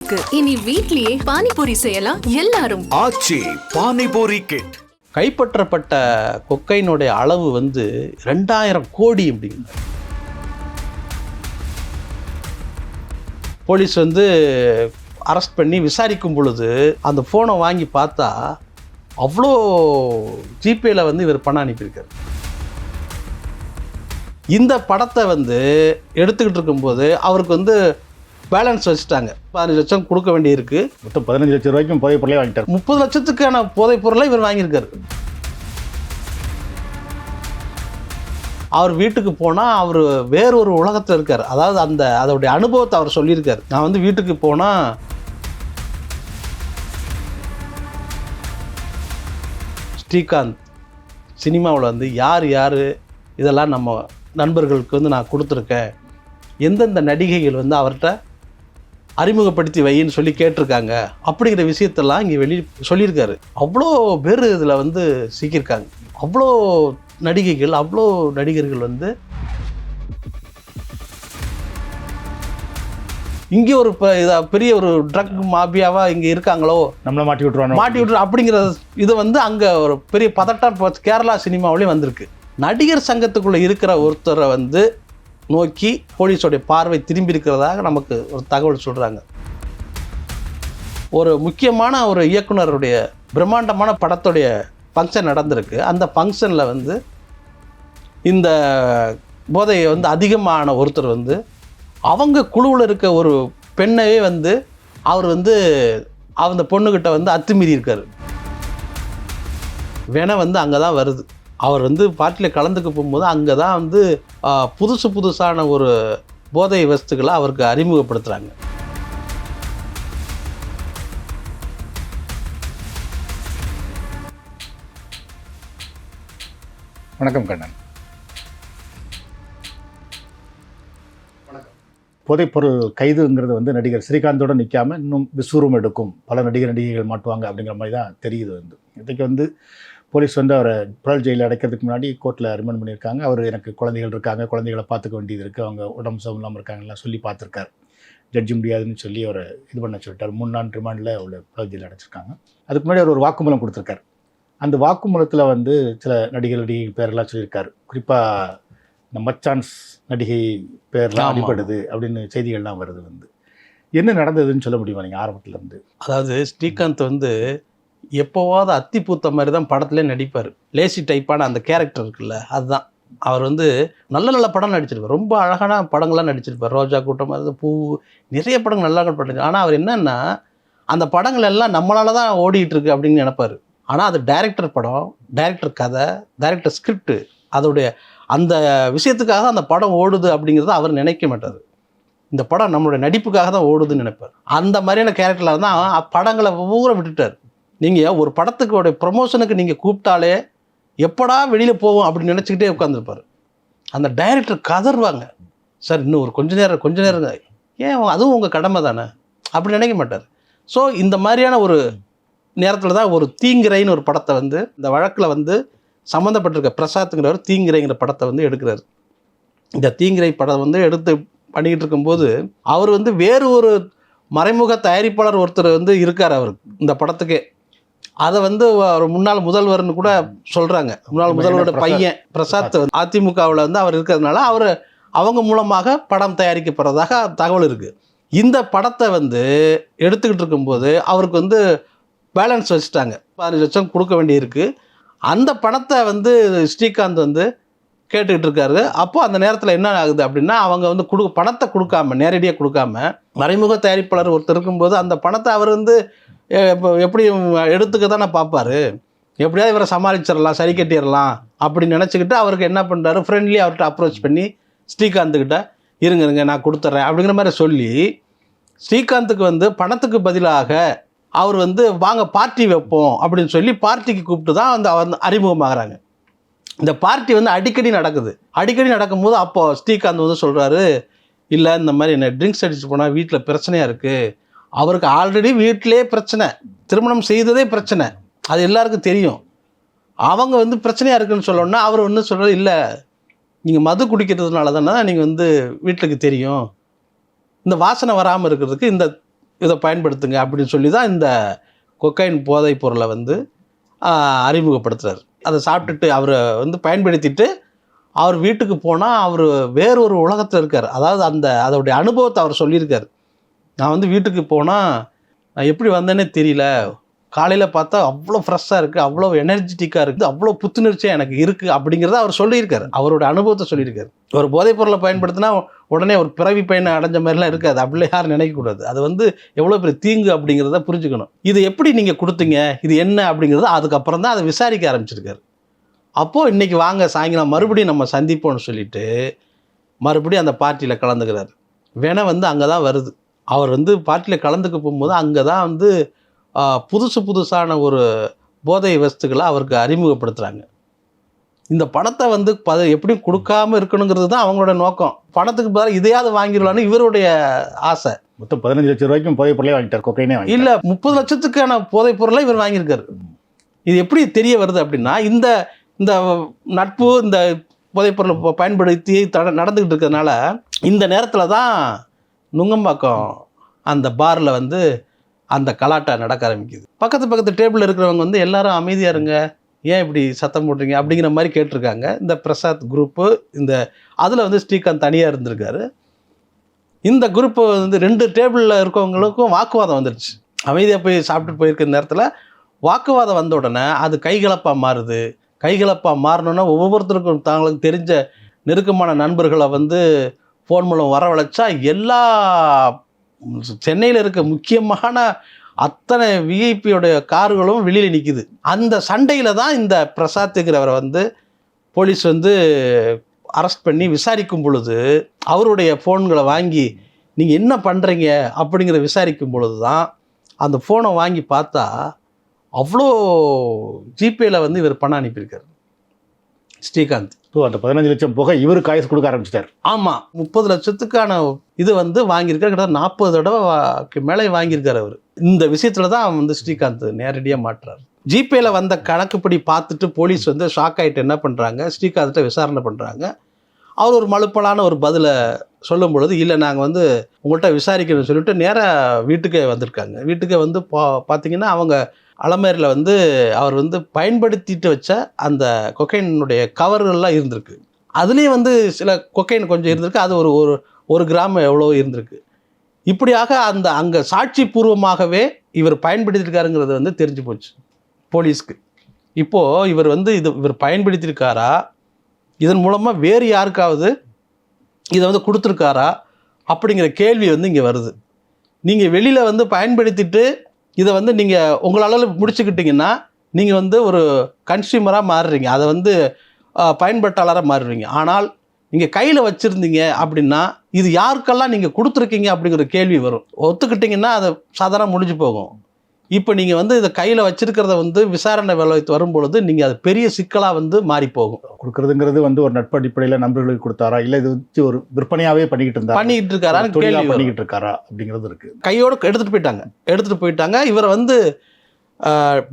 இருக்கு. இனி வீட்லயே பானிபூரி செய்யலாம் எல்லாரும். ஆச்சி பானிபூரி கிட் கைப்பற்றப்பட்ட கொக்கைனுடைய அளவு வந்து ரெண்டாயிரம் கோடி அப்படிங்க போலீஸ் வந்து அரெஸ்ட் பண்ணி விசாரிக்கும் பொழுது அந்த ஃபோனை வாங்கி பார்த்தா அவ்வளோ ஜிபேல வந்து இவர் பணம் அனுப்பியிருக்காரு. இந்த படத்தை வந்து எடுத்துக்கிட்டு இருக்கும்போது அவருக்கு வந்து பேலன்ஸ் வச்சுட்டாங்க. பதினஞ்சு லட்சம் கொடுக்க வேண்டியிருக்கு. மொத்தம் பதினஞ்சு லட்சம் ரூபாய்க்கும் போதை பொருளே வாங்கிட்டார். முப்பது லட்சத்துக்கான போதைப் பொருளை இவர் வாங்கியிருக்காரு. அவர் வீட்டுக்கு போனால் அவர் வேறொரு உலகத்தில் இருக்கார். அதாவது அந்த அதோடைய அனுபவத்தை அவர் சொல்லியிருக்காரு. நான் வந்து வீட்டுக்கு போனால் ஸ்ரீகாந்த் சினிமாவில் வந்து யார் யார் இதெல்லாம் நம்ம நண்பர்களுக்கு வந்து நான் கொடுத்துருக்கேன். எந்தெந்த நடிகைகள் வந்து அவர்கிட்ட அறிமுகப்படுத்தி வைன்னு சொல்லி கேட்டிருக்காங்க. அப்படிங்கிற விஷயத்தெல்லாம் இங்கே வெளி சொல்லியிருக்காரு. அவ்வளோ பேர் இதில் வந்து சிக்கியிருக்காங்க. அவ்வளோ நடிகைகள் அவ்வளோ நடிகர்கள் வந்து இங்கே ஒரு ப- இதா பெரிய ஒரு ட்ரக் மாபியாவா இங்கே இருக்காங்களோ? நம்மள மாட்டி விட்டுருவாங்க மாட்டி விட்டு அப்படிங்கிற இது வந்து அங்கே ஒரு பெரிய பதட்டம் கேரளா சினிமாவிலையும் வந்திருக்கு. நடிகர் சங்கத்துக்குள்ளே இருக்கிற ஒருத்தரை வந்து நோக்கி போலீஸோடைய பார்வை திரும்பி இருக்கிறதாக நமக்கு ஒரு தகவல் சொல்கிறாங்க ஒரு முக்கியமான ஒரு இயக்குனருடைய பிரம்மாண்டமான படத்துடைய ஃபங்க்ஷன் நடந்திருக்கு. அந்த ஃபங்க்ஷனில் வந்து இந்த போதையை வந்து அதிகமான ஒருத்தர் வந்து அவங்க குழுவில் இருக்க ஒரு பெண்ணையே வந்து அவர் வந்து அந்த பொண்ணுக்கிட்ட வந்து அத்துமீறி இருக்கார். வேணை வந்து அங்கே தான் வருது. அவர் வந்து பாட்டில் கலந்துக்க போகும்போது அங்கே தான் வந்து புதுசு புதுசான ஒரு போதை வஸ்துக்களை அவருக்கு அறிமுகப்படுத்துகிறாங்க வணக்கம் கண்ணன். போதைப்பொருள் கைதுங்கிறது வந்து நடிகர் ஸ்ரீகாந்தோட நிற்காம இன்னும் விஸ்வரூபம் எடுக்கும். பல நடிகர் நடிகைகள் மாட்டுவாங்க அப்படிங்கிற மாதிரி தான் தெரியுது வந்து. இன்றைக்கு வந்து போலீஸ் வந்து அவரை புழல் ஜெயிலில் அடைக்கிறதுக்கு முன்னாடி கோர்ட்டில் ரிமாண்ட் பண்ணியிருக்காங்க. அவர் எனக்கு குழந்தைகள் இருக்காங்க. குழந்தைகளை பார்த்துக்க வேண்டியது இருக்குது அவங்க உடம்பு சமம் இல்லாமல் இருக்காங்கலாம் சொல்லி பார்த்துருக்காரு. ஜட்ஜி முடியாதுன்னு சொல்லி அவரை இது பண்ண சொல்லிட்டார். மூணு நாள் ரிமாண்டில் உள்ள புழல் ஜெயிலில் அடைச்சிருக்காங்க. அதுக்கு முன்னாடி அவர் ஒரு வாக்குமூலம் கொடுத்துருக்காரு. அந்த வாக்குமூலத்தில் வந்து சில நடிகர் நடிகை பேரெல்லாம் சொல்லியிருக்காரு. குறிப்பாக இந்த மச்சான்ஸ் நடிகை பேர்லாம் ஆமா. அடிபடுது அப்படின்னு செய்திகள்லாம் வருது வந்து. என்ன நடந்ததுன்னு சொல்ல முடியுமா நீங்கள் ஆரம்பத்துல இருந்து? அதாவது ஸ்ரீகாந்த் வந்து எப்போவாவது அத்தி பூத்த மாதிரி தான் படத்துலேயே நடிப்பார். லேசி டைப்பான அந்த கேரக்டர் இருக்குல்ல அதுதான். அவர் வந்து நல்ல நல்ல படம் நடிச்சிருப்பார். ரொம்ப அழகான படங்கள்லாம் நடிச்சிருப்பார். ரோஜா கூட்டம் அது பூ நிறைய படங்கள் நல்லா படம் ஆனால் அவர் என்னென்னா அந்த படங்கள் எல்லாம் நம்மளால தான் ஓடிட்டு இருக்கு அப்படின்னு நினைப்பார். ஆனால் அது டைரக்டர் படம் டைரக்டர் கதை டைரக்டர் ஸ்கிரிப்ட் அதோடைய அந்த விஷயத்துக்காக அந்த படம் ஓடுது அப்படிங்கிறத அவர் நினைக்க மாட்டார். இந்த படம் நம்மளுடைய நடிப்புக்காக தான் ஓடுதுன்னு நினைப்பார். அந்த மாதிரியான கேரக்டரில் தான் படங்களை பூரா விட்டுட்டார். நீங்கள் ஒரு படத்துக்கு ப்ரொமோஷனுக்கு நீங்கள் கூப்பிட்டாலே எப்படா வெளியில் போவோம் அப்படின்னு நினச்சிக்கிட்டே உட்காந்துருப்பார் அந்த டைரக்டர் கதறுவாங்க. சார் இன்னும் ஒரு கொஞ்ச நேரம் கொஞ்ச நேரம் ஏன்? அதுவும் உங்கள் கடமை தானே? அப்படி நினைக்க மாட்டார். ஸோ இந்த மாதிரியான ஒரு நேரத்தில் தான் ஒரு தீங்கிரைன்னு ஒரு படத்தை வந்து இந்த வழக்கில் வந்து சம்மந்தப்பட்டிருக்க பிரசாத்துங்கிறவர் தீங்கிரைங்கிற படத்தை வந்து எடுக்கிறாரு. இந்த தீங்கிரை படம் வந்து எடுத்து பண்ணிக்கிட்டு இருக்கும்போது அவர் வந்து வேறு ஒரு மறைமுக தயாரிப்பாளர் ஒருத்தர் வந்து இருக்கார் அவர். இந்த படத்துக்கே. அதை வந்து ஒரு முன்னாள் முதல்வர்னு கூட சொல்கிறாங்க முன்னாள் முதல்வரோட. பையன் பிரசாத் அதிமுகவில் வந்து அவர் இருக்கிறதுனால அவர் அவங்க மூலமாக படம் தயாரிக்கப்படுறதாக தகவல் இருக்குது இந்த படத்தை வந்து எடுத்துக்கிட்டு இருக்கும்போது அவருக்கு வந்து பேலன்ஸ் வச்சுட்டாங்க. பதினஞ்சு லட்சம் கொடுக்க வேண்டியிருக்கு. அந்த பணத்தை வந்து ஸ்ரீகாந்த் வந்து கேட்டுக்கிட்டு இருக்காரு. அப்போ அந்த நேரத்தில் என்ன ஆகுது அப்படின்னா அவங்க வந்து கொடு பணத்தை கொடுக்காம நேரடியாக கொடுக்காம மறைமுக தயாரிப்பாளர் ஒருத்தர் இருக்கும்போது அந்த பணத்தை அவர் வந்து இப்போ எப்படி எடுத்துக்க தானே பார்ப்பாரு. எப்படியாவது இவரை சமாளிச்சிடலாம் சரி கட்டிடலாம் அப்படின்னு நினச்சிக்கிட்டு அவருக்கு என்ன பண்ணுறாரு ஃப்ரெண்ட்லி அவர்கிட்ட அப்ரோச் பண்ணி ஸ்ரீகாந்துக்கிட்ட இருங்க இருங்க நான் கொடுத்துட்றேன் அப்படிங்கிற மாதிரி சொல்லி ஸ்ரீகாந்துக்கு வந்து பணத்துக்கு பதிலாக அவர் வந்து வாங்க பார்ட்டி வைப்போம் அப்படின்னு சொல்லி பார்ட்டிக்கு கூப்பிட்டு தான் வந்து அவர் அறிமுகமாகறாங்க. இந்த பார்ட்டி வந்து அடிக்கடி நடக்குது. அடிக்கடி நடக்கும்போது அப்போ ஸ்ரீகாந்த் வந்து சொல்கிறாரு இல்லை இந்த மாதிரி என்ன ட்ரிங்க்ஸ் அடிச்சு போனால் வீட்டில் பிரச்சனையாக இருக்குது அவருக்கு ஆல்ரெடி வீட்டிலே பிரச்சனை. திருமணம் செய்ததே பிரச்சனை. அது எல்லாருக்கும் தெரியும். அவங்க வந்து பிரச்சனையாக இருக்குன்னு சொல்லணும்னா அவர் ஒன்று சொல்கிறார் இல்லை நீங்கள் மது குடிக்கிறதுனால தானே நீங்கள் வந்து வீட்டுக்கு தெரியும். இந்த வாசனை வராமல் இருக்கிறதுக்கு இந்த இதை பயன்படுத்துங்க. அப்படின்னு சொல்லி தான் இந்த கொக்கைன் போதைப் பொருளை வந்து அறிமுகப்படுத்துகிறார் அதை சாப்பிட்டுட்டு அவரை வந்து பயன்படுத்திட்டு அவர் வீட்டுக்கு போனால் அவர் வேறொரு உலகத்தில் இருக்கார். அதாவது அந்த அதோடைய அனுபவத்தை அவர் சொல்லியிருக்கார். நான் வந்து வீட்டுக்கு போனால் நான் எப்படி வந்தேனே தெரியல. காலையில் பார்த்தா அவ்வளோ ஃப்ரெஷ்ஷாக இருக்குது அவ்வளோ எனர்ஜெட்டிக்காக இருக்குது அவ்வளோ புத்துணர்ச்சியாக எனக்கு இருக்குது அப்படிங்கிறத அவர் சொல்லியிருக்காரு. அவரோட அனுபவத்தை சொல்லியிருக்காரு. ஒரு போதைப் பொருளை பயன்படுத்தினா உடனே ஒரு பிறவி பயனை அடைஞ்ச மாதிரிலாம் இருக்காது. அப்படிலாம் யாரும் நினைக்கக்கூடாது. அது வந்து எவ்வளோ பெரிய தீங்கு அப்படிங்கிறத புரிஞ்சுக்கணும். இது எப்படி நீங்கள் கொடுத்தீங்க? இது என்ன அப்படிங்கிறத அதுக்கப்புறம் தான் அதை விசாரிக்க ஆரம்பிச்சிருக்காரு. அப்போது இன்றைக்கி வாங்க சாயங்காலம் மறுபடியும் நம்ம சந்திப்போம்னு சொல்லிட்டு மறுபடியும் அந்த பார்ட்டியில் கலந்துக்கிறார். வேணை வந்து அங்கே தான் வருது. அவர் வந்து பார்ட்டியில் கலந்துக்க போகும்போது அங்கே தான் வந்து புதுசு புதுசான ஒரு போதை வஸ்துக்களை அவருக்கு அறிமுகப்படுத்துகிறாங்க இந்த பணத்தை வந்து ப எப்படியும் கொடுக்காம இருக்கணுங்கிறது தான் அவங்களோட நோக்கம். பணத்துக்கு பதிலாக இதையாவது வாங்கிடலான்னு இவருடைய ஆசை. மொத்தம் பதினஞ்சு லட்சம் ரூபாய்க்கும் போதை பொருளே வாங்கிட்டார் கொக்கைனே இல்லை முப்பது லட்சத்துக்கான போதைப் பொருளை இவர் வாங்கியிருக்காரு. இது எப்படி தெரிய வருது அப்படின்னா இந்த இந்த நட்பு இந்த போதைப் பொருளை ப- பயன்படுத்தி தட நடந்துக்கிட்டு இருக்கிறதுனால இந்த நேரத்தில் தான் நுங்கம்பாக்கம் அந்த பாரில் வந்து அந்த கலாட்டா நடக்க ஆரம்பிக்குது. பக்கத்து பக்கத்து டேபிளில் இருக்கிறவங்க வந்து எல்லாரும் அமைதியாக இருங்க. ஏன் இப்படி சத்தம் போடுறீங்க? அப்படிங்கிற மாதிரி கேட்டிருக்காங்க. இந்த பிரசாத் குரூப்பு இந்த அதில் வந்து ஸ்ரீகாந்த் தனியாக இருந்திருக்காரு. இந்த குரூப்பு வந்து ரெண்டு டேபிளில் இருக்கவங்களுக்கும் வாக்குவாதம் வந்துடுச்சு அமைதியாக போய் சாப்பிட்டு போயிருக்கிற நேரத்தில் வாக்குவாதம் வந்த உடனே அது கைகலப்பாக மாறுது. கைகலப்பாக மாறணுன்னா ஒவ்வொருத்தருக்கும் தாங்களுக்கு தெரிஞ்ச நெருக்கமான நண்பர்களை வந்து ஃபோன் மூலம் வரவழைச்சா எல்லா சென்னையில் இருக்க முக்கியமான அத்தனை விஐபியோடைய கார்களும் வெளியில் நிற்கிது அந்த சண்டையில் தான் இந்த பிரசாத்துங்கிறவரை வந்து போலீஸ் வந்து அரெஸ்ட் பண்ணி விசாரிக்கும் பொழுது அவருடைய ஃபோன்களை வாங்கி நீங்கள் என்ன பண்ணுறீங்க அப்படிங்கிற விசாரிக்கும் பொழுது தான் அந்த ஃபோனை வாங்கி பார்த்தா அவ்வளோ ஜிபேயில் வந்து இவர் பணம் அனுப்பியிருக்காரு. ஸ்ரீகாந்த். ஸோ அந்த பதினஞ்சு லட்சம் போக இவருக்கு காய்ஸ் கொடுக்க ஆரம்பிச்சிட்டார். ஆமாம் முப்பது லட்சத்துக்கான இது வந்து வாங்கியிருக்காரு. கிட்ட நாற்பது தடவை மேலே வாங்கியிருக்காரு அவர். இந்த விஷயத்தில் தான் வந்து ஸ்ரீகாந்த் நேரடியாக மாட்டுறாரு ஜிபேல வந்த கணக்குப்படி பார்த்துட்டு போலீஸ் வந்து ஷாக் ஆகிட்டு என்ன பண்ணுறாங்க ஸ்ரீகாந்த்கிட்ட விசாரணை பண்ணுறாங்க அவர் ஒரு மலுப்பலான ஒரு பதிலை சொல்லும் பொழுது இல்லை நாங்கள் வந்து உங்கள்கிட்ட விசாரிக்கணும்னு சொல்லிட்டு நேராக வீட்டுக்கே வந்திருக்காங்க. வீட்டுக்கே வந்து பா பார்த்தீங்கன்னா அவங்க அலமேரில் வந்து அவர் வந்து பயன்படுத்திட்டு வச்ச அந்த கொக்கைனுடைய கவர்கள்லாம் இருந்திருக்கு. அதுலேயும் வந்து சில கொக்கைன் கொஞ்சம் இருந்திருக்கு. அது ஒரு ஒரு ஒரு கிராம் எவ்வளோ இருந்திருக்கு. இப்படியாக அந்த அங்கே சாட்சி பூர்வமாகவே இவர் பயன்படுத்தியிருக்காருங்கிறது வந்து தெரிஞ்சு போச்சு போலீஸ்க்கு. இப்போது இவர் வந்து இது இவர் பயன்படுத்தியிருக்காரா இதன் மூலமாக வேறு யாருக்காவது இதை வந்து கொடுத்துருக்காரா? அப்படிங்கிற கேள்வி வந்து இங்கே வருது. நீங்கள் வெளியில் வந்து பயன்படுத்திட்டு இதை வந்து நீங்கள் உங்களால் முடிச்சுக்கிட்டிங்கன்னா நீங்கள் வந்து ஒரு கன்சியூமராக மாறுறீங்க. அதை வந்து பயன்பாட்டாளராக மாறுவீங்க. ஆனால் நீங்கள் கையில் வச்சுருந்தீங்க அப்படின்னா இது யாருக்கெல்லாம் நீங்கள் கொடுத்துருக்கீங்க அப்படிங்கிற கேள்வி வரும். ஒத்துக்கிட்டிங்கன்னா அதை சாதாரண முடிஞ்சு போகும். இப்போ நீங்கள் வந்து இதை கையில் வச்சிருக்கிறத வந்து விசாரணை வேலை வரும்பொழுது நீங்கள் அது பெரிய சிக்கலாக வந்து மாறி போகும் கொடுக்கறதுங்கிறது வந்து ஒரு நட்பு அடிப்படையில் நண்பர்களுக்கு கொடுத்தாரா? இல்லை இது வச்சு ஒரு விற்பனையாவே பண்ணிக்கிட்டு இருந்தாரா? பண்ணிக்கிட்டு இருக்காரான்னு தொழிலா கேள்வி வரும். பண்ணிக்கிட்டு இருக்காரா? அப்படிங்கிறது இருக்கு. கையோட எடுத்துகிட்டு போயிட்டாங்க. எடுத்துகிட்டு போயிட்டாங்க. இவரை வந்து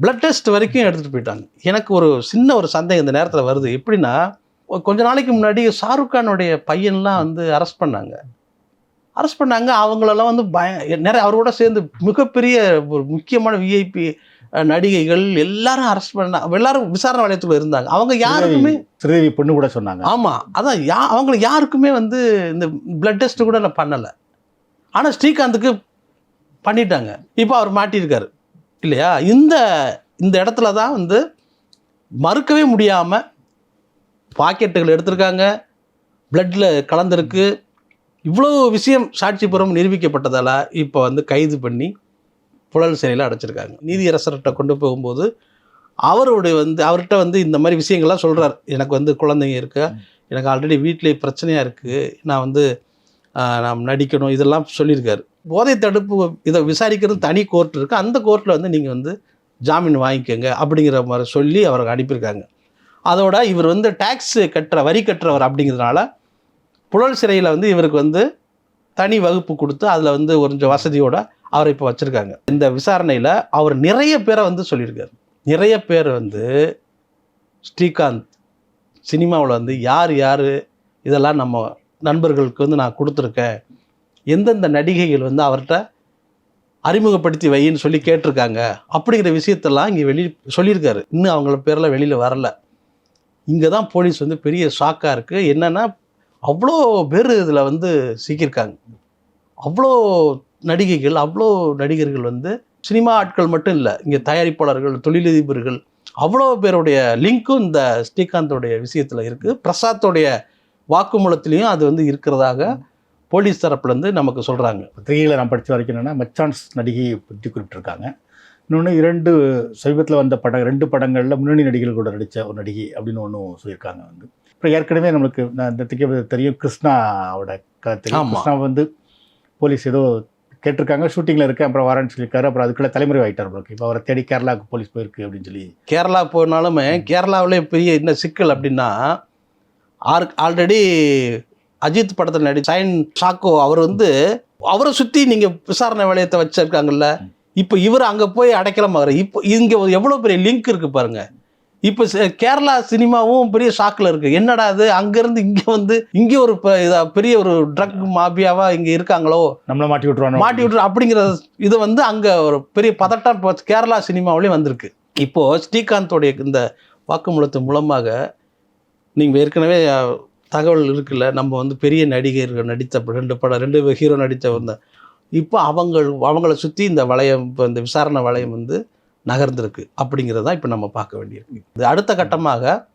பிளட் டெஸ்ட் வரைக்கும் எடுத்துகிட்டு போயிட்டாங்க. எனக்கு ஒரு சின்ன ஒரு சந்தேகம் இந்த நேரத்தில் வருது. எப்படின்னா கொஞ்ச நாளைக்கு முன்னாடி ஷாருக் கானுடைய பையன்லாம் வந்து அரெஸ்ட் பண்ணாங்க. அரெஸ்ட் பண்ணாங்க. அவங்களெல்லாம் வந்து பய நிறைய அவரோட சேர்ந்து மிகப்பெரிய ஒரு முக்கியமான விஐபி நடிகைகள் எல்லாரும் அரெஸ்ட் பண்ண எல்லாரும் விசாரணை வளையத்துக்குள்ள இருந்தாங்க. அவங்க யாருக்குமே ஸ்ரீதேவி பொண்ணு கூட சொன்னாங்க. ஆமாம் அதான் யா அவங்களுக்கு யாருக்குமே வந்து இந்த பிளட் டெஸ்ட் கூட நான் பண்ணலை. ஆனால் ஸ்ரீகாந்துக்கு பண்ணிட்டாங்க. இப்போ அவர் மாட்டியிருக்காரு. இல்லையா? இந்த இந்த இடத்துல தான் வந்து மறுக்கவே முடியாமல் பாக்கெட்டுகள் எடுத்திருக்காங்க. பிளட்டில் கலந்துருக்கு. இவ்வளோ விஷயம் சாட்சிபுரம் நிரூபிக்கப்பட்டதால் இப்போ வந்து கைது பண்ணி புழல் சிறையில் அடைச்சிருக்காங்க. நீதியரசர்கிட்ட கொண்டு போகும்போது அவருடைய வந்து அவர்கிட்ட வந்து இந்த மாதிரி விஷயங்கள்லாம் சொல்கிறார் எனக்கு வந்து குழந்தைங்க இருக்கு. எனக்கு ஆல்ரெடி வீட்டிலே பிரச்சனையாக இருக்குது நான் வந்து நாம் நான் நடிக்கணும். இதெல்லாம் சொல்லியிருக்காரு. போதை தடுப்பு இதை விசாரிக்கிறது தனி கோர்ட் இருக்குது அந்த கோர்ட்டில் வந்து நீங்கள் வந்து ஜாமீன் வாங்கிக்கோங்க அப்படிங்கிற மாதிரி சொல்லி அவருக்கு அனுப்பியிருக்காங்க. அதோட இவர் வந்து டேக்ஸ் கட்டுற வரி கட்டுறவர் அப்படிங்கிறதுனால புழல் சிறையில் வந்து இவருக்கு வந்து தனி வகுப்பு கொடுத்து அதில் வந்து கொஞ்சம் வசதியோட அவரை இப்போ வச்சுருக்காங்க. இந்த விசாரணையில் அவர் நிறைய பேரை வந்து சொல்லியிருக்காரு. நிறைய பேர் வந்து ஸ்ரீகாந்த் சினிமாவில் வந்து யார் யார் இதெல்லாம் நம்ம நண்பர்களுக்கு வந்து நான் கொடுத்துருக்கேன். எந்தெந்த நடிகைகள் வந்து அவர்கிட்ட அறிமுகப்படுத்தி வைன்னு சொல்லி கேட்டிருக்காங்க. அப்படிங்கிற விஷயத்தெல்லாம் இங்கே வெளி சொல்லியிருக்காரு. இன்னும் அவங்கள பேரில் வெளியில் வரல. இங்கே தான் போலீஸ் வந்து பெரிய ஷாக்காக இருக்குது என்னென்னா அவ்வளோ பேர் இதில் வந்து சிக்கியிருக்காங்க. அவ்வளோ நடிகைகள் அவ்வளோ நடிகர்கள் வந்து சினிமா ஆட்கள் மட்டும் இல்லை இங்கே தயாரிப்பாளர்கள் தொழிலதிபர்கள் அவ்வளோ பேருடைய லிங்க்கும் இந்த ஸ்ரீகாந்தோடைய விஷயத்தில் இருக்குது பிரசாத்தோடைய வாக்குமூலத்திலையும் அது வந்து இருக்கிறதாக போலீஸ் தரப்புலேருந்து நமக்கு சொல்கிறாங்க பத்திரிகைகளை நான் படித்த வரைக்கும் என்னென்னா மச்சான்ஸ் நடிகையை பற்றி குறிப்பிட்டிருக்காங்க. இன்னொன்று இரண்டு சமீபத்தில் வந்த படம் ரெண்டு படங்களில் முன்னணி நடிகர்கள் கூட நடித்த ஒரு நடிகை அப்படின்னு ஒன்றும் சொல்லியிருக்காங்க வந்து. இப்போ ஏற்கனவே நம்மளுக்கு இந்த திக்க தெரியும் கிருஷ்ணாவோட கதை. கிருஷ்ணா வந்து போலீஸ் ஏதோ கேட்டிருக்காங்க ஷூட்டிங்கில் இருக்கேன் அப்புறம் வரேன்னு சொல்லியிருக்காரு. அப்புறம் அதுக்குள்ளே தலைமுறை ஆகிட்டார் உங்களுக்கு இப்போ அவரை தேடி கேரளாவுக்கு போலீஸ் போயிருக்கு அப்படின்னு சொல்லி. கேரளா போனாலுமே கேரளாவிலே பெரிய என்ன சிக்கல் அப்படின்னா ஆர் ஆல்ரெடி அஜித் படத்தில் நடி சைன் ஷாக்கோ அவர் வந்து அவரை சுற்றி நீங்கள் விசாரணை வளையத்தை வச்சிருக்காங்கல்ல. இப்போ இவர் அங்கே போய் அடைக்கலமாகற இப்போ இங்கே எவ்வளோ பெரிய லிங்க் இருக்குது பாருங்க. இப்போ ச- கேரளா சினிமாவும் பெரிய ஷாக்கில் இருக்குது என்னடா அது அங்கேருந்து இங்கே வந்து இங்கே ஒரு பெரிய ஒரு ட்ரக் மாபியாவாக இங்கே இருக்காங்களோ? நம்மளை மாட்டி விட்டுருவானோ மாட்டி விட்டு அப்படிங்கிற இது வந்து அங்கே ஒரு பெரிய பதட்டம் இப்போ கேரளா சினிமாவிலையும் வந்திருக்கு. இப்போது ஸ்ரீகாந்தோடைய இந்த வாக்குமூலத்தின் மூலமாக நீங்கள் ஏற்கனவே தகவல் இருக்குல்ல நம்ம வந்து பெரிய நடிகர்கள் நடித்த ரெண்டு படம் ரெண்டு ஹீரோ நடித்த வந்த இப்போ அவங்க அவங்கள சுற்றி இந்த வளையம் இப்போ இந்த விசாரணை வளையம் வந்து நகர்ந்திருக்கு அப்படிங்கிறது இப்போ நம்ம பார்க்க வேண்டியிருக்கு. இது அடுத்த கட்டமாக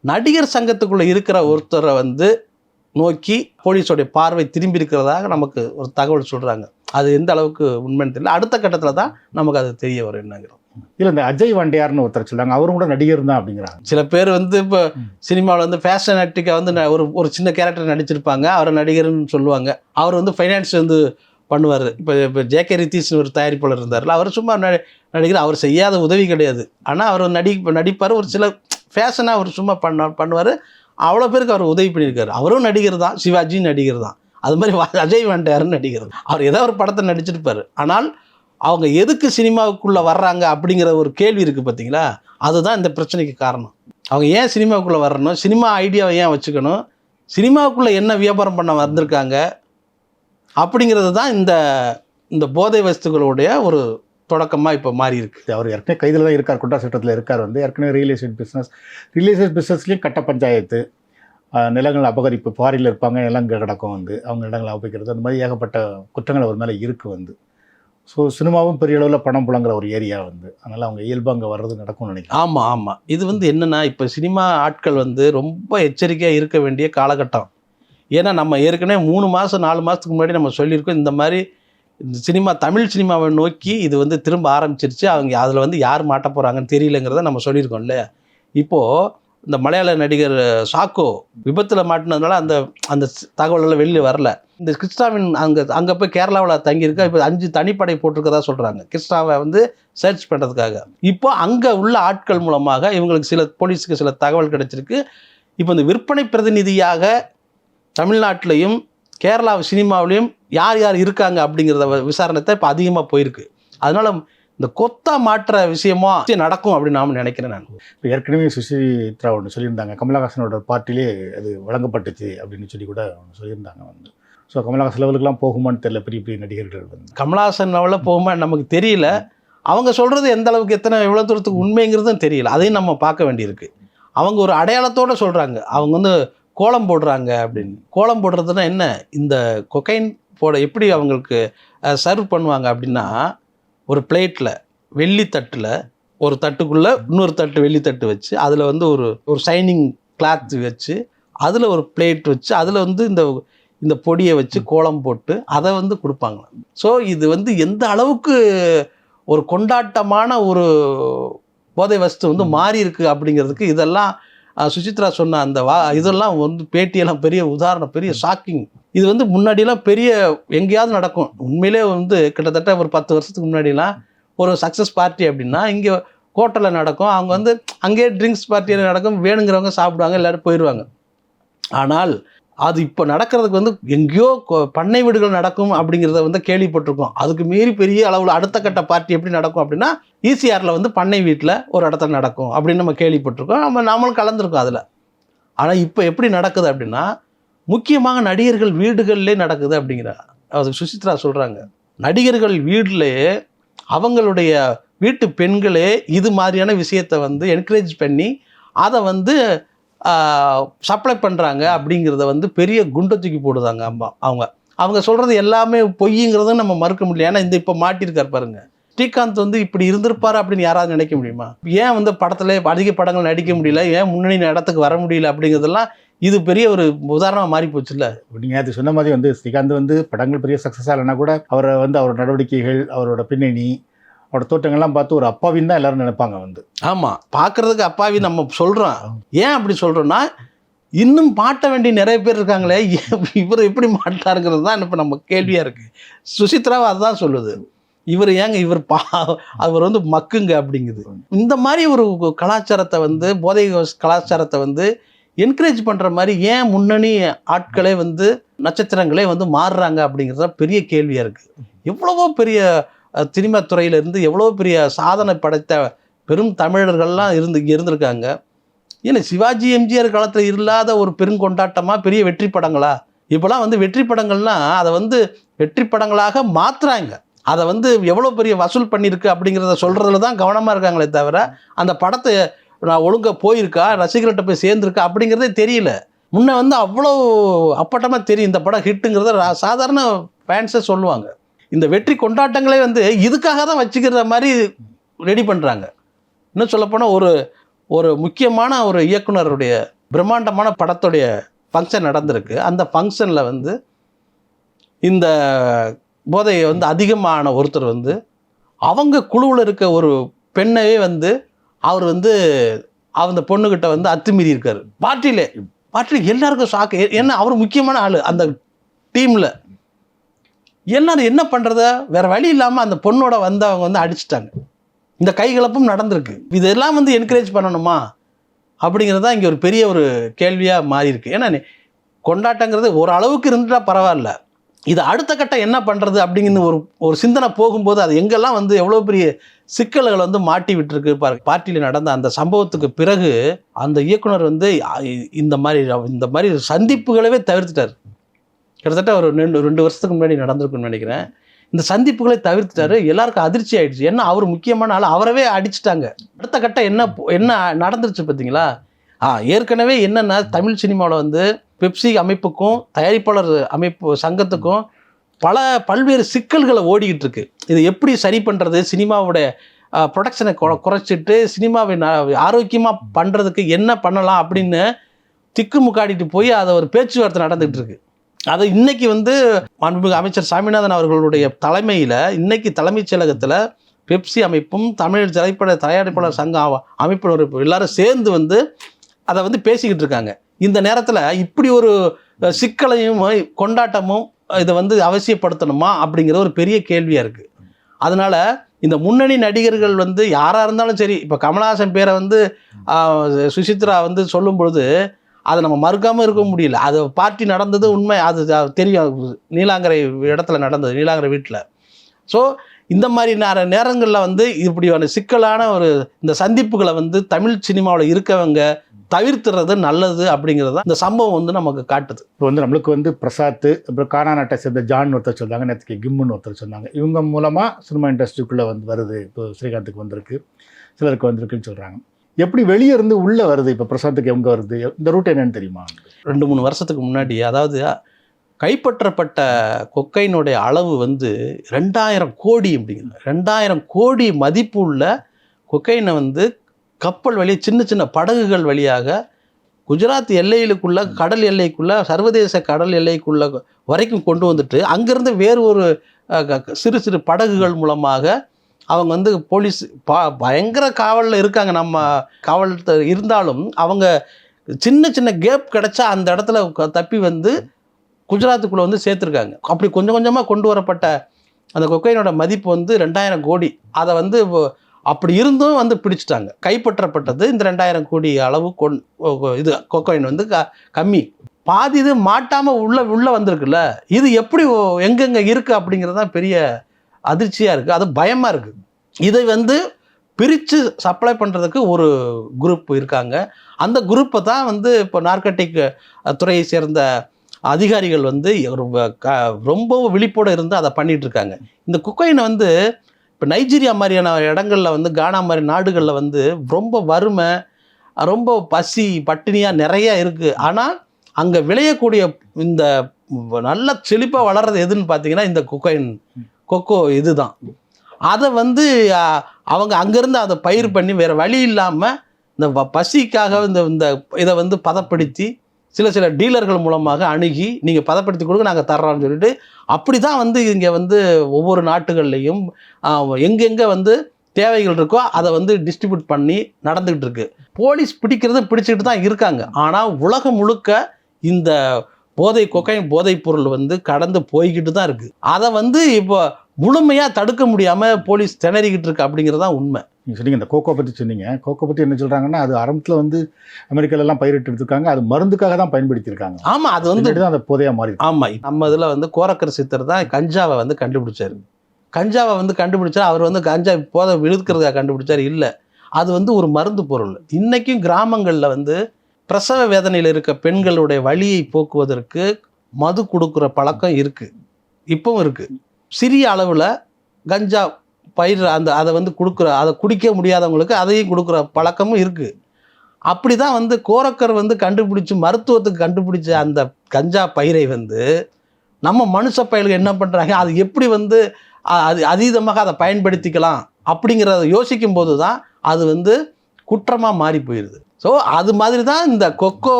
நடிகர் சங்கத்துக்குள்ளே இருக்கிற ஒருத்தரை வந்து நோக்கி போலீஸோடைய பார்வை திரும்பி இருக்கிறதாக நமக்கு ஒரு தகவல் சொல்கிறாங்க அது எந்த அளவுக்கு உண்மைன்னு தெரியல. அடுத்த கட்டத்தில் தான் நமக்கு அது தெரிய வரும் என்னங்கிறோம் இல்லை இந்த அஜய் வண்டியார்னு ஒருத்தர் சொல்றாங்க அவரும் கூட நடிகர் தான் அப்படிங்கிறாங்க. சில பேர் வந்து இப்போ. சினிமாவில் வந்து ஃபேஷனட்டிக்காக வந்து ந- ஒரு ஒரு சின்ன கேரக்டர் நடிச்சிருப்பாங்க. அவரை நடிகர்னு சொல்லுவாங்க. அவர் வந்து ஃபைனான்ஸ் வந்து பண்ணுவார். இப்போ இப்போ ஜேகே ரித்தீஷ்னு ஒரு தயாரிப்பாளர் இருந்தார்ல அவர் சும்மா நடி நடிகர் அவர் செய்யாத உதவி கிடையாது. ஆனால் அவர் நடி நடிப்பார் ஒரு சில ஃபேஷனாக அவர் சும்மா பண்ண பண்ணுவார். அவ்வளோ பேருக்கு அவர் உதவி பண்ணியிருக்காரு. அவரும் நடிகர் தான் சிவாஜி நடிகர் தான். அது மாதிரி அஜய் வண்டாருன்னு நடிகர் அவர் ஏதோ ஒரு படத்தை நடிச்சிருப்பார். ஆனால் அவங்க எதுக்கு சினிமாவுக்குள்ளே வர்றாங்க அப்படிங்கிற ஒரு கேள்வி இருக்குது பார்த்தீங்களா அதுதான் இந்த பிரச்சனைக்கு காரணம். அவங்க ஏன் சினிமாவுக்குள்ளே வரணும்? சினிமா ஐடியாவை ஏன் வச்சுக்கணும்? சினிமாவுக்குள்ளே என்ன வியாபாரம் பண்ண வந்திருக்காங்க? அப்படிங்கிறது தான் இந்த இந்த போதை வஸ்துக்களுடைய ஒரு தொடக்கமாக இப்போ மாறி இருக்கு அவர் ஏற்கனவே கைதில் தான் இருக்கார் குண்டா சட்டத்தில் இருக்கார் வந்து. ஏற்கனவே real estate business real estate பிஸ்னஸ்லேயும் கட்ட பஞ்சாயத்து நிலங்கள் அபகரிப்பு ஃபாரினில் இருப்பாங்க நிலம் இங்க கிடக்கும் வந்து. அவங்க இடங்களை அபகரிக்கிறது அந்த மாதிரி ஏகப்பட்ட குற்றங்கள் அவர் மேலே இருக்குது வந்து. ஸோ சினிமாவும் பெரிய அளவில் பணம் புழங்குற ஒரு ஏரியா வந்து. அதனால் அவங்க இயல்பு அங்கே வர்றது நடக்கும்னு நினைக்கிறேன். ஆமாம் ஆமாம் இது வந்து என்னென்னா இப்போ சினிமா ஆட்கள் வந்து ரொம்ப எச்சரிக்கையாக இருக்க வேண்டிய காலகட்டம். ஏன்னா நம்ம ஏற்கனவே மூணு மாதம் நாலு மாதத்துக்கு முன்னாடி நம்ம சொல்லியிருக்கோம் இந்த மாதிரி இந்த சினிமா தமிழ் சினிமாவை நோக்கி இது வந்து திரும்ப ஆரம்பிச்சிருச்சு. அவங்க அதில் வந்து யார் மாட்ட போகிறாங்கன்னு தெரியலங்கிறத நம்ம சொல்லியிருக்கோம் இல்லையா? இப்போது இந்த மலையாள நடிகர் சாக்கோ விபத்தில் மாட்டினதுனால அந்த அந்த தகவலெல்லாம் வெளியில் வரல. இந்த கிருஷ்ணாவின் அங்கே அங்கே போய் கேரளாவில் தங்கியிருக்கா இப்போ அஞ்சு தனிப்படை போட்டிருக்கதா சொல்கிறாங்க கிருஷ்ணாவை வந்து சர்ச் பண்ணுறதுக்காக இப்போ அங்கே உள்ள ஆட்கள் மூலமாக இவங்களுக்கு சில போலீஸுக்கு சில தகவல் கிடச்சிருக்கு. இப்போ இந்த விற்பனை பிரதிநிதியாக தமிழ்நாட்டிலையும் கேரளா சினிமாவிலையும் யார் யார் இருக்காங்க அப்படிங்கிறத வ- விசாரணை தான் இப்போ அதிகமாக போயிருக்கு. அதனால இந்த கொத்தா மாற்ற விஷயமா நடக்கும் அப்படின்னு நான் நினைக்கிறேன் நான். இப்போ ஏற்கனவே சுசித்ரா ஒன்று சொல்லியிருந்தாங்க. கமலஹாசனோட பார்ட்டிலே அது வழங்கப்பட்டுச்சு அப்படின்னு சொல்லி கூட ஒன்று சொல்லியிருந்தாங்க வந்து. ஸோ கமலஹாசன் லெவலுக்குலாம் போகுமான்னு தெரியல. பெரிய பெரிய நடிகர்கள் வந்து. கமலஹாசன் லெவலில் போகுமா நமக்கு தெரியல. அவங்க சொல்கிறது எந்த அளவுக்கு எத்தனை எவ்வளோ தூரத்துக்கு உண்மைங்கிறதும் தெரியல. அதையும் நம்ம பார்க்க வேண்டியிருக்கு. அவங்க ஒரு அடையாளத்தோட சொல்கிறாங்க அவங்க வந்து கோலம் போடுறாங்க அப்படின்னு. கோலம் போடுறதுன்னா என்ன? இந்த கொக்கைன் போட எப்படி அவங்களுக்கு சர்வ் பண்ணுவாங்க அப்படின்னா ஒரு பிளேட்டில் வெள்ளி தட்டில் ஒரு தட்டுக்குள்ளே இன்னொரு தட்டு வெள்ளி தட்டு வச்சு அதில் வந்து ஒரு ஒரு ஷைனிங் கிளாத் வச்சு அதில் ஒரு பிளேட் வச்சு அதில் வந்து இந்த இந்த பொடியை வச்சு கோலம் போட்டு அதை வந்து கொடுப்பாங்க. ஸோ இது வந்து எந்த அளவுக்கு ஒரு கொண்டாட்டமான ஒரு போதை வஸ்து வந்து மாறி இருக்கு அப்படிங்கிறதுக்கு இதெல்லாம் சுசித்ரா சொன்ன அந்த வா இதெல்லாம் வந்து பேட்டியெல்லாம் பெரிய உதாரணம் பெரிய ஷாக்கிங் இது வந்து முன்னாடிலாம் பெரிய எங்கேயாவது நடக்கும். உண்மையிலே வந்து கிட்டத்தட்ட ஒரு பத்து வருஷத்துக்கு முன்னாடிலாம் ஒரு சக்ஸஸ் பார்ட்டி அப்படின்னா இங்கே ஹோட்டலில் நடக்கும். அவங்க வந்து அங்கேயே ட்ரிங்க்ஸ் பார்ட்டியில் நடக்கும். வேணுங்கிறவங்க சாப்பிடுவாங்க எல்லோரும் போயிடுவாங்க ஆனால் அது இப்போ நடக்கிறதுக்கு வந்து எங்கேயோ கொ- பண்ணை வீடுகள் நடக்கும் அப்படிங்கிறத வந்து கேள்விப்பட்டிருக்கோம். அதுக்கு மீறி பெரிய அளவில் அடுத்த கட்ட பார்ட்டி எப்படி நடக்கும் அப்படின்னா ஈசிஆரில் வந்து பண்ணை வீட்டில் ஒரு இடத்துல நடக்கும் அப்படின்னு நம்ம கேள்விப்பட்டிருக்கோம். நம்ம நாமளும் கலந்துருக்கோம் அதில். ஆனால் இப்போ எப்படி நடக்குது அப்படின்னா முக்கியமாக நடிகர்கள் வீடுகளிலே நடக்குது அப்படிங்கிற அது சுசித்ரா சொல்கிறாங்க நடிகர்கள் வீட்டிலேயே அவங்களுடைய வீட்டு பெண்களே இது மாதிரியான விஷயத்தை வந்து என்கரேஜ் பண்ணி அதை வந்து சப்ளை பண்ணுறாங்க அப்படிங்கிறத வந்து பெரிய குண்டை தூக்கி போடுதாங்க அம்மா அவங்க. அவங்க சொல்கிறது எல்லாமே பொய்ங்கிறதும் நம்ம மறுக்க முடியல. ஏன்னா இந்த இப்போ மாட்டியிருக்கார் பாருங்க. ஸ்ரீகாந்த் வந்து இப்படி இருந்திருப்பார் அப்படின்னு யாராவது நினைக்க முடியுமா? ஏன் வந்து படத்தில் அதிக படங்கள் நடிக்க முடியல? ஏன் முன்னணி இடத்துக்கு வர முடியல அப்படிங்கிறதெல்லாம் இது பெரிய ஒரு உதாரணமாக மாறி போச்சுல்ல நீங்கள் அது சொன்ன மாதிரி வந்து ஸ்ரீகாந்த் வந்து படங்கள் பெரிய சக்ஸஸ் ஆகலைன்னா கூட அவரை வந்து அவரோட நடவடிக்கைகள் அவரோட பின்னணி அவரோட தோட்டங்கள்லாம் பார்த்து ஒரு அப்பாவின்னு தான் எல்லாரும் நினைப்பாங்க வந்து. ஆமாம் பார்க்கறதுக்கு அப்பாவி நம்ம சொல்கிறோம் ஏன் அப்படி சொல்கிறோன்னா இன்னும் மாட்ட வேண்டிய நிறைய பேர் இருக்காங்களே இவர் எப்படி மாட்டாருங்கிறது தான் இப்போ நம்ம கேள்வியாக இருக்குது சுசித்ராவை அதுதான் சொல்லுது. இவர் ஏங்க இவர் பா அவர் வந்து மக்குங்க அப்படிங்குது. இந்த மாதிரி ஒரு கலாச்சாரத்தை வந்து போதை கலாச்சாரத்தை வந்து என்கரேஜ் பண்ணுற மாதிரி ஏன் முன்னணி ஆட்களே வந்து நட்சத்திரங்களே வந்து மாறுறாங்க அப்படிங்கிறது தான் பெரிய கேள்வியாக இருக்குது எவ்வளவோ பெரிய சினிமா துறையிலிருந்து எவ்வளோ பெரிய சாதனை படைத்த பெரும் தமிழர்கள்லாம் இருந்து இருந்திருக்காங்க. ஏன்னா சிவாஜி எம்ஜிஆர் காலத்தில் இல்லாத ஒரு பெருங்கொண்டாட்டமாக பெரிய வெற்றி படங்களா? இப்போலாம் வந்து வெற்றி படங்கள்லாம் அதை வந்து வெற்றி படங்களாக மாற்றுறாங்க அதை வந்து எவ்வளோ பெரிய வசூல் பண்ணியிருக்கு அப்படிங்கிறத சொல்கிறதுல தான் கவனமாக இருக்காங்களே தவிர அந்த படத்தை நான் ஒழுங்காக போயிருக்கா? ரசிகர்கிட்ட போய் சேர்ந்துருக்கா? அப்படிங்கிறதே தெரியல. முன்னே வந்து அவ்வளோ அப்பட்டமாக தெரியும். இந்த படம் ஹிட்டுங்கிறத சாதாரண ஃபேன்ஸே சொல்லுவாங்க. இந்த வெற்றி கொண்டாட்டங்களே வந்து இதுக்காக தான் வச்சுக்கிற மாதிரி ரெடி பண்ணுறாங்க இன்னும் சொல்லப்போனால் ஒரு ஒரு முக்கியமான ஒரு இயக்குனருடைய பிரம்மாண்டமான படத்துடைய ஃபங்க்ஷன் நடந்திருக்கு. அந்த ஃபங்க்ஷனில் வந்து இந்த போதையை வந்து அதிகமான ஒருத்தர் வந்து அவங்க குழுவில் இருக்க ஒரு பெண்ணையே வந்து அவர் வந்து அந்த பொண்ணுக்கிட்ட வந்து அத்துமீறி இருக்கார். பார்ட்டியிலே பார்ட்டியில் எல்லாருக்கும் ஷாக்கு ஏன்னா அவர் முக்கியமான ஆள். அந்த டீமில் என்ன என்ன பண்ணுறத வேறு வழி இல்லாமல் அந்த பொண்ணோட வந்து அவங்க வந்து அடிச்சிட்டாங்க. இந்த கைகலப்பும் நடந்திருக்கு. இதெல்லாம் வந்து என்கரேஜ் பண்ணணுமா? அப்படிங்கிறது தான் இங்கே ஒரு பெரிய ஒரு கேள்வியாக மாறிருக்கு ஏன்னா நீ- கொண்டாட்டங்கிறது ஒரு அளவுக்கு இருந்துட்டா பரவாயில்ல. இது அடுத்த கட்டம் என்ன பண்ணுறது அப்படிங்கிற ஒரு ஒரு சிந்தனை போகும்போது அது எங்கெல்லாம் வந்து எவ்வளோ பெரிய சிக்கல்களை வந்து மாட்டி விட்டுருக்கு. பாரு பார்ட்டியில் நடந்த அந்த சம்பவத்துக்கு பிறகு அந்த இயக்குனர் வந்து இந்த மாதிரி இந்த மாதிரி சந்திப்புகளவே தவிர்த்துட்டார். கிட்டத்தட்ட ஒரு ரெண்டு ரெண்டு வருஷத்துக்கு முன்னாடி நடந்திருக்குன்னு நினைக்கிறேன். இந்த சந்திப்புகளை தவிர்த்துட்டாரு. எல்லாருக்கும் அதிர்ச்சி ஆயிடுச்சு. ஏன்னா அவர் முக்கியமான ஆள். அவரவே அடிச்சிட்டாங்க. அடுத்த கட்டம் என்ன என்ன நடந்துருச்சு பார்த்தீங்களா ஆ ஏற்கனவே என்னென்னா தமிழ் சினிமாவில் வந்து பெப்சி அமைப்புக்கும் தயாரிப்பாளர் அமைப்பு சங்கத்துக்கும் பல பல்வேறு சிக்கல்களை ஓடிக்கிட்டு இருக்கு. இது எப்படி சரி பண்ணுறது சினிமாவோட ப்ரொடக்ஷனை குறைச்சிட்டு சினிமாவை ஆரோக்கியமாக பண்ணுறதுக்கு என்ன பண்ணலாம் அப்படின்னு திக்குமுக்காடிட்டு போய் அதை ஒரு பேச்சுவார்த்தை நடந்துகிட்டு இருக்கு. அது இன்னைக்கு வந்து மாண்புமிகு அமைச்சர் சாமிநாதன் அவர்களுடைய தலைமையில் இன்னைக்கு தலைமைச் செயலகத்தில் பெப்சி அமைப்பும் தமிழ் திரைப்பட தயாரிப்பாளர் சங்க அ- அமைப்பினர் எல்லாரும் சேர்ந்து வந்து அதை வந்து பேசிக்கிட்டு இருக்காங்க. இந்த நேரத்தில் இப்படி ஒரு சிக்கலையும் கொண்டாட்டமும் இதை வந்து அவசியப்படுத்தணுமா அப்படிங்கிற ஒரு பெரிய கேள்வியாக இருக்குது அதனால் இந்த முன்னணி நடிகர்கள் வந்து யாராக இருந்தாலும் சரி இப்போ கமலஹாசன் பேரை வந்து சுசித்ரா வந்து சொல்லும் பொழுது அதை நம்ம மறுக்காமல் இருக்க முடியல. அது பார்ட்டி நடந்தது உண்மை. அது தெரியும். நீலாங்கரை இடத்துல நடந்தது நீலாங்கரை வீட்டில் ஸோ இந்த மாதிரி நேர நேரங்களில் வந்து இப்படியான சிக்கலான ஒரு இந்த சந்திப்புகளை வந்து தமிழ் சினிமாவில் இருக்கவங்க தவிர்த்துறது நல்லது அப்படிங்கிறது தான் இந்த சம்பவம் வந்து நமக்கு காட்டுது. இப்போ வந்து நம்மளுக்கு வந்து பிரசாத் அப்புறம் கானாநாட்டை சேர்ந்த ஜான் ஒருத்தர் சொன்னாங்க நேற்றுக்கு கிம்முன்னு ஒருத்தர் சொன்னாங்க. இவங்க மூலமாக சினிமா இண்டஸ்ட்ரிக்குள்ளே வந்து வருது. இப்போ ஸ்ரீகாந்துக்கு வந்திருக்கு. சிலருக்கு வந்திருக்குன்னு சொல்கிறாங்க எப்படி வெளியே இருந்து உள்ளே வருது இப்போ பிரசாத்துக்கு எங்கே வருது? இந்த ரூட் என்னன்னு தெரியுமா? ரெண்டு மூணு வருஷத்துக்கு முன்னாடி அதாவது கைப்பற்றப்பட்ட கொக்கைனுடைய அளவு வந்து ரெண்டாயிரம் கோடி அப்படிங்கிறது ரெண்டாயிரம் கோடி மதிப்பு உள்ள கொக்கைனை வந்து கப்பல் வழி சின்ன சின்ன படகுகள் வழியாக குஜராத் எல்லையிலுக்குள்ள கடல் எல்லைக்குள்ளே சர்வதேச கடல் எல்லைக்குள்ள வரைக்கும் கொண்டு வந்துட்டு அங்கேருந்து வேறு ஒரு க- சிறு சிறு படகுகள் மூலமாக அவங்க வந்து போலீஸ் பா பயங்கர காவலில் இருக்காங்க. நம்ம காவல் இருந்தாலும் அவங்க சின்ன சின்ன கேப் கிடைச்சா அந்த இடத்துல க- தப்பி வந்து குஜராத்துக்குள்ளே வந்து சேர்த்துருக்காங்க. அப்படி கொஞ்சம் கொஞ்சமாக கொண்டு வரப்பட்ட அந்த கொக்கைனோட மதிப்பு வந்து ரெண்டாயிரம் கோடி. அதை வந்து அப்படி இருந்தும் வந்து பிடிச்சிட்டாங்க. கைப்பற்றப்பட்டது இந்த ரெண்டாயிரம் கோடி அளவு கொண் இது கொக்கைன் வந்து க கம்மி. பாதி இது மாட்டாமல் உள்ளே உள்ளே வந்திருக்குல்ல. இது எப்படி எங்கெங்கே இருக்குது அப்படிங்கிறது தான் பெரிய அதிர்ச்சியாக இருக்குது அது பயமாக இருக்குது இதை வந்து பிரித்து சப்ளை பண்ணுறதுக்கு ஒரு குரூப் இருக்காங்க. அந்த குரூப்பை தான் வந்து இப்போ நார்கட்டிக் துறையை சேர்ந்த அதிகாரிகள் வந்து ரொம்ப க- ரொம்ப விழிப்போடு இருந்து அதை பண்ணிகிட்ருக்காங்க இந்த குக்கைனை வந்து இப்போ நைஜீரியா மாதிரியான இடங்கள்ல வந்து கானா மாதிரி நாடுகளில் வந்து ரொம்ப வறுமை ரொம்ப பசி பட்டினியாக நிறையா இருக்குது ஆனால் அங்கே விளையக்கூடிய இந்த நல்ல செழிப்பாக வளர்றது எதுன்னு பார்த்தீங்கன்னா இந்த குக்கைன். கொக்கோ இதுதான். அதை வந்து அவங்க அங்கேருந்து அதை பயிர் பண்ணி வேறு வழி இல்லாமல் இந்த வ- பசிக்காக இந்த இந்த இதை வந்து பதப்படுத்தி சில சில டீலர்கள் மூலமாக அணுகி நீங்கள் பதப்படுத்தி கொடுங்க நாங்கள் தர்றோம்னு சொல்லிட்டு அப்படி தான் வந்து இங்கே வந்து ஒவ்வொரு நாட்டுகள்லையும் எங்கெங்கே வந்து தேவைகள் இருக்கோ அதை வந்து டிஸ்ட்ரிபியூட் பண்ணி நடந்துக்கிட்டு இருக்கு. போலீஸ் பிடிக்கிறதும் பிடிச்சிக்கிட்டு தான் இருக்காங்க. ஆனால் உலகம் முழுக்க இந்த போதை கொக்கைன் போதைப் பொருள் வந்து கடந்து போய்கிட்டு தான் இருக்குது அதை வந்து இப்போ முழுமையாக தடுக்க முடியாமல் போலீஸ் திணறிக்கிட்டு இருக்கு அப்படிங்கிறது தான் உண்மை. நீங்கள் சொன்னீங்க இந்த கோகோ பற்றி சொன்னீங்க. கோகோ பற்றி என்ன சொல்கிறாங்கன்னா அது ஆரம்பத்தில் வந்து அமெரிக்கால எல்லாம் பயிரிட்டு எடுத்திருக்காங்க அது மருந்துக்காக தான் பயன்படுத்தியிருக்காங்க. ஆமாம் அது வந்து தான் அந்த போதையாக மாறி. ஆமாம் நம்ம இதில் வந்து கோரக்கர் சித்தர் தான் கஞ்சாவை வந்து கண்டுபிடிச்சாரு. கஞ்சாவை வந்து கண்டுபிடிச்சா அவர் வந்து கஞ்சா போதை விழுக்கிறதுக்காக கண்டுபிடிச்சார் இல்லை. அது வந்து ஒரு மருந்து பொருள். இன்றைக்கும் கிராமங்களில் வந்து பிரசவ வேதனையில் இருக்க பெண்களுடைய வழியை போக்குவதற்கு மது கொடுக்குற பழக்கம் இருக்குது இப்பவும் இருக்குது சிறிய அளவில் கஞ்சா பயிர் அந்த அதை வந்து கொடுக்குற அதை குடிக்க முடியாதவங்களுக்கு அதையும் கொடுக்குற பழக்கமும் இருக்குது அப்படி தான் வந்து கோரக்கர் வந்து கண்டுபிடிச்சி மருத்துவத்துக்கு கண்டுபிடிச்ச அந்த கஞ்சா பயிரை வந்து நம்ம மனுஷ பயல்கள் என்ன பண்ணுறாங்க அது எப்படி வந்து அது அதீதமாக அதை பயன்படுத்திக்கலாம் அப்படிங்கிறத யோசிக்கும் போது தான் அது வந்து குற்றமாக மாறி போயிடுது ஸோ அது மாதிரி தான் இந்த கொக்கோ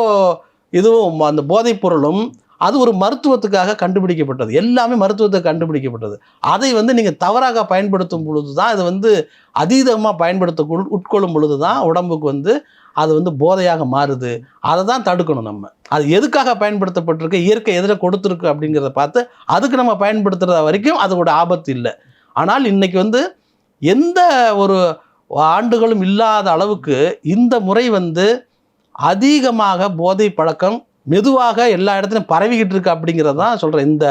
இதுவும் அந்த போதைப் பொருளும் அது ஒரு மருத்துவத்துக்காக கண்டுபிடிக்கப்பட்டது. எல்லாமே மருத்துவத்துக்கு கண்டுபிடிக்கப்பட்டது. அதை வந்து நீங்கள் தவறாக பயன்படுத்தும் பொழுது தான் இது வந்து அதீதமாக பயன்படுத்த உட்கொள்ளும் பொழுது தான் உடம்புக்கு வந்து அது வந்து போதையாக மாறுது. அதை தான் தடுக்கணும் நம்ம. அது எதுக்காக பயன்படுத்தப்பட்டிருக்கு இயற்கை எதில் கொடுத்துருக்கு அப்படிங்கிறத பார்த்து அதுக்கு நம்ம பயன்படுத்துகிற வரைக்கும் அதோட ஆபத்து இல்லை. ஆனால் இன்றைக்கி வந்து எந்த ஒரு ஆண்டுகளும் இல்லாத அளவுக்கு இந்த முறை வந்து அதிகமாக போதை பழக்கம் மெதுவாக எல்லா இடத்துலையும் பரவிக்கிட்டு இருக்கு அப்படிங்கிறது தான் சொல்கிறேன் இந்த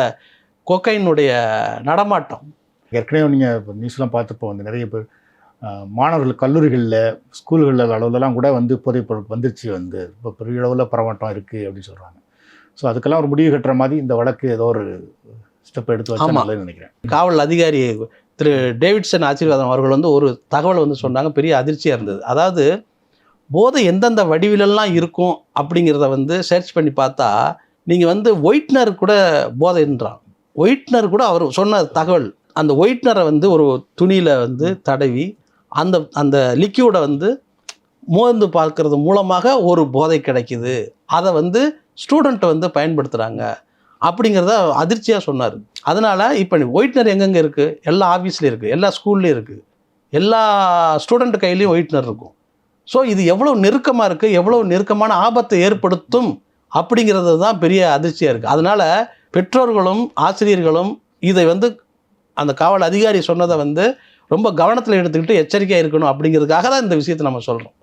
கொக்கைனுடைய நடமாட்டம். ஏற்கனவே நீங்கள் நியூஸ்லாம் பார்த்துப்போம் வந்து நிறைய பேர் மாணவர்கள் கல்லூரிகளில் ஸ்கூல்களில் அளவுலலாம் கூட வந்து போதைப் பொருள் வந்துருச்சு வந்து. இப்போ பெரிய அளவில் பரவாட்டம் இருக்குது அப்படின்னு சொல்கிறாங்க ஸோ அதுக்கெல்லாம் ஒரு முடிவு கட்டுற மாதிரி இந்த வழக்கு ஏதோ ஒரு ஸ்டெப் எடுத்து வச்சா நினைக்கிறேன். காவல் அதிகாரி திரு டேவிட்சன் ஆசீர்வாதம் அவர்கள் வந்து ஒரு தகவல் வந்து சொன்னாங்க பெரிய அதிர்ச்சியாக இருந்தது. அதாவது போதை எந்தெந்த வடிவிலெல்லாம் இருக்கும் அப்படிங்கிறத வந்து சர்ச் பண்ணி பார்த்தா நீங்கள் வந்து ஒயிட்னர் கூட போதைன்றான் ஒயிட்னர் கூட அவர் சொன்ன தகவல் அந்த ஒயிட்னரை வந்து ஒரு துணியில் வந்து தடவி அந்த அந்த லிக்யூடை வந்து மோந்து பார்க்கறது மூலமாக ஒரு போதை கிடைக்குது. அதை வந்து ஸ்டூடெண்ட்டை வந்து பயன்படுத்துகிறாங்க அப்படிங்கிறத அதிர்ச்சியாக சொன்னார். அதனால் இப்போ ஒயிட்னர் எங்கெங்கே இருக்குது எல்லா ஆஃபீஸ்லேயும் இருக்குது எல்லா ஸ்கூல்லையும் இருக்குது எல்லா ஸ்டூடெண்ட் கையிலையும் ஒயிட்னர் இருக்கும். ஸோ இது எவ்வளோ நெருக்கமாக இருக்குது எவ்வளோ நெருக்கமான ஆபத்தை ஏற்படுத்தும் அப்படிங்கிறது தான் பெரிய அதிர்ச்சியாக இருக்குது அதனால் பெற்றோர்களும் ஆசிரியர்களும் இதை வந்து அந்த காவல் அதிகாரி சொன்னதை வந்து ரொம்ப கவனத்தில் எடுத்துக்கிட்டு எச்சரிக்கையாக இருக்கணும் அப்படிங்கிறதுக்காக தான் இந்த விஷயத்தை நம்ம சொல்கிறோம்